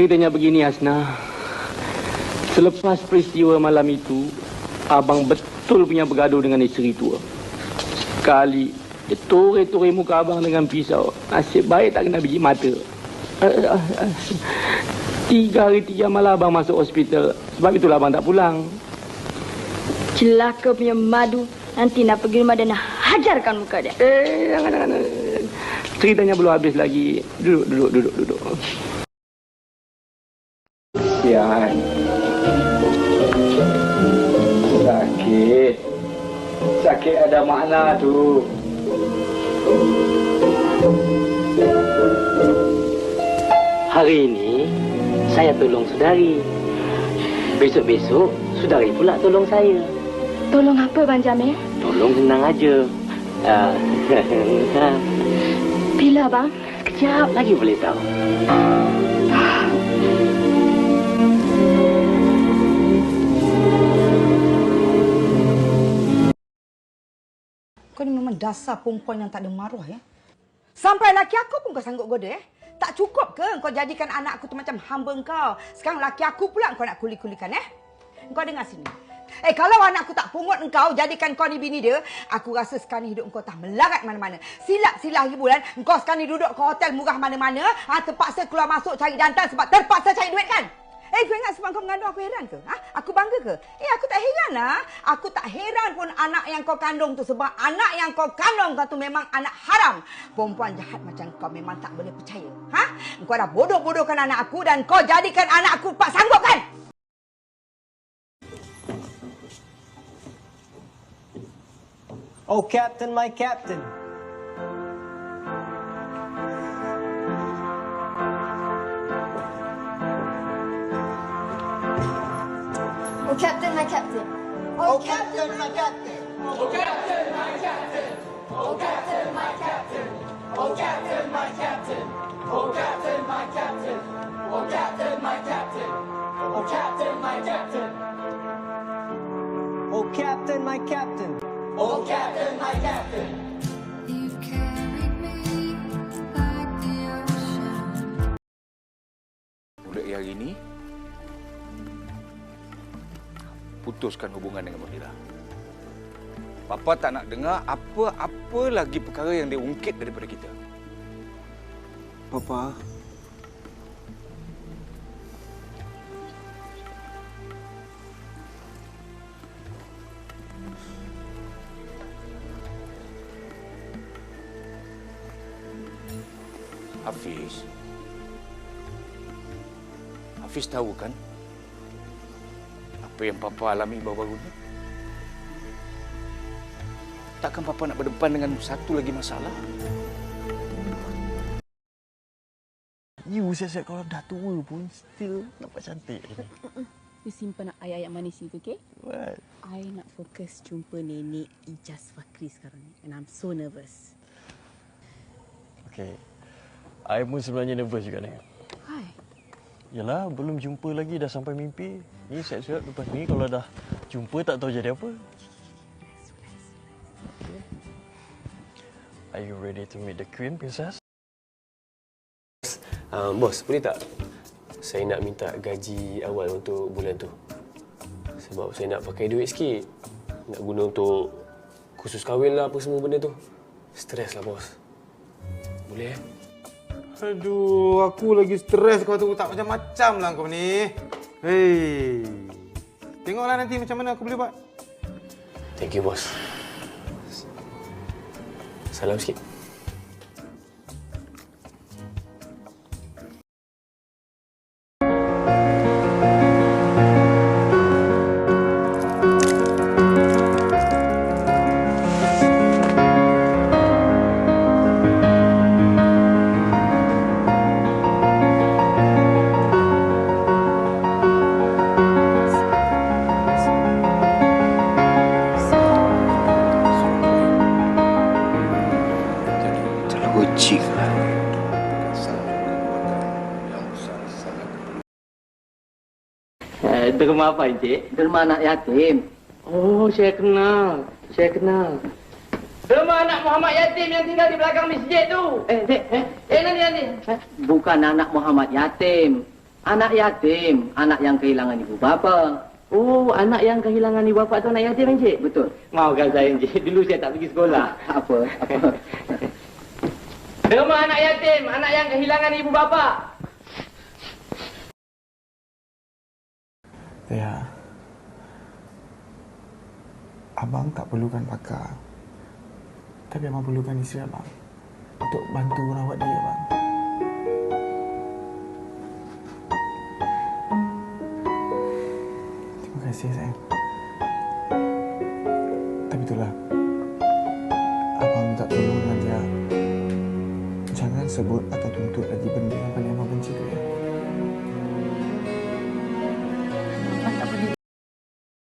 Ceritanya begini Hasna. Selepas peristiwa malam itu, abang betul punya bergaduh dengan isteri tua. Sekali dia tore-tore muka abang dengan pisau. Nasib baik tak kena biji mata. Tiga hari tiga malam abang masuk hospital. Sebab itulah abang tak pulang. Celaka punya madu. Nanti nak pergi rumah dan nak hajarkan muka dia. Eh, jangan, jangan. Ceritanya belum habis lagi. Duduk, duduk, duduk, duduk. Sian. Sakit. Sakit ada makna tu. Hari ini, saya tolong saudari. Besok-besok, saudari pula tolong saya. Tolong apa, Bang Jamil? Tolong senang aja. Ah, Bila, Bang? Sekejap lagi boleh tahu. Dasar perempuan yang tak ada maruah ya. Sampai laki aku pun kau sanggup goda eh. Tak cukup ke kau jadikan anak aku tu macam hamba kau? Sekarang laki aku pula kau nak kuli-kulikan eh. Kau dengar sini. Eh kalau anak aku tak pungut engkau jadikan kau ni bini dia, aku rasa sekarang hidup engkau tak melarat mana-mana. Silap-silap hari bulan, engkau sekarang ni duduk ke hotel murah mana-mana, ha, terpaksa keluar masuk cari jantan sebab terpaksa cari duit kan? Eh, kau ingat sebab kau mengandung aku heran ke? Ha? Aku bangga ke? Eh, aku tak heran lah. Aku tak heran pun anak yang kau kandung tu sebab anak yang kau kandung kau tu memang anak haram. Perempuan jahat macam kau memang tak boleh percaya. Ha? Kau dah bodoh-bodohkan anak aku dan kau jadikan anak aku pak sanggup kan? Oh, Captain, my Captain. Oh, Captain, my Captain. Oh, Captain, my Captain. Oh, Captain, my Captain. Oh, Captain, my Captain. You've carried me like the ocean. Mulai hari ini putuskan hubungan dengan Munira. Papa tak nak dengar apa-apa lagi perkara yang dia ungkit daripada kita. Papa. Hafiz. Hafiz tahu kan apa yang Papa alami baru-baru ni? Takkan Papa nak berdepan dengan satu lagi masalah? You siap-siap kalau dah tua pun still nampak cantik. You simpan ayat-ayat manis itu, okay? What? I nak fokus jumpa nenek Ijaz Fakri sekarang ni. And I'm so nervous. Okay. I pun sebenarnya nervous juga ni. Why? Yalah, belum jumpa lagi dah sampai mimpi. Ni siap-siap lepas ni kalau dah jumpa tak tahu jadi apa. Are you ready to meet the queen, princess? Uh, bos, boleh tak saya nak minta gaji awal untuk bulan tu? Sebab saya nak pakai duit sikit. Nak guna untuk khusus kahwin lah apa semua benda tu. Stres lah bos. Boleh eh? Aduh, aku lagi stres kau tu tak macam-macam lah kau ni. Hei. Tengoklah nanti macam mana aku boleh buat. Thank you bos. Salam sikit. Derma apa, Encik? Derma anak yatim. Oh, saya kenal. Saya kenal. Derma anak Muhammad yatim yang tinggal di belakang masjid tu. Eh, Encik, eh? Eh, nanti, nanti. Eh? Bukan anak Muhammad yatim. Anak yatim, anak yang kehilangan ibu bapa. Oh, anak yang kehilangan ibu bapa tu anak yatim, Encik? Betul. Maafkan saya, Encik. Dulu saya tak pergi sekolah. apa? Apa? Rumah anak yatim, anak yang kehilangan ibu bapa. Ya. Abang tak perlukan pakar. Tapi abang perlukan isteri abang. Untuk bantu rawat dia, abang. Terima kasih, sayang. Tapi itulah. Abang minta tolong dengan dia. Jangan sebut atau tuntut lagi benda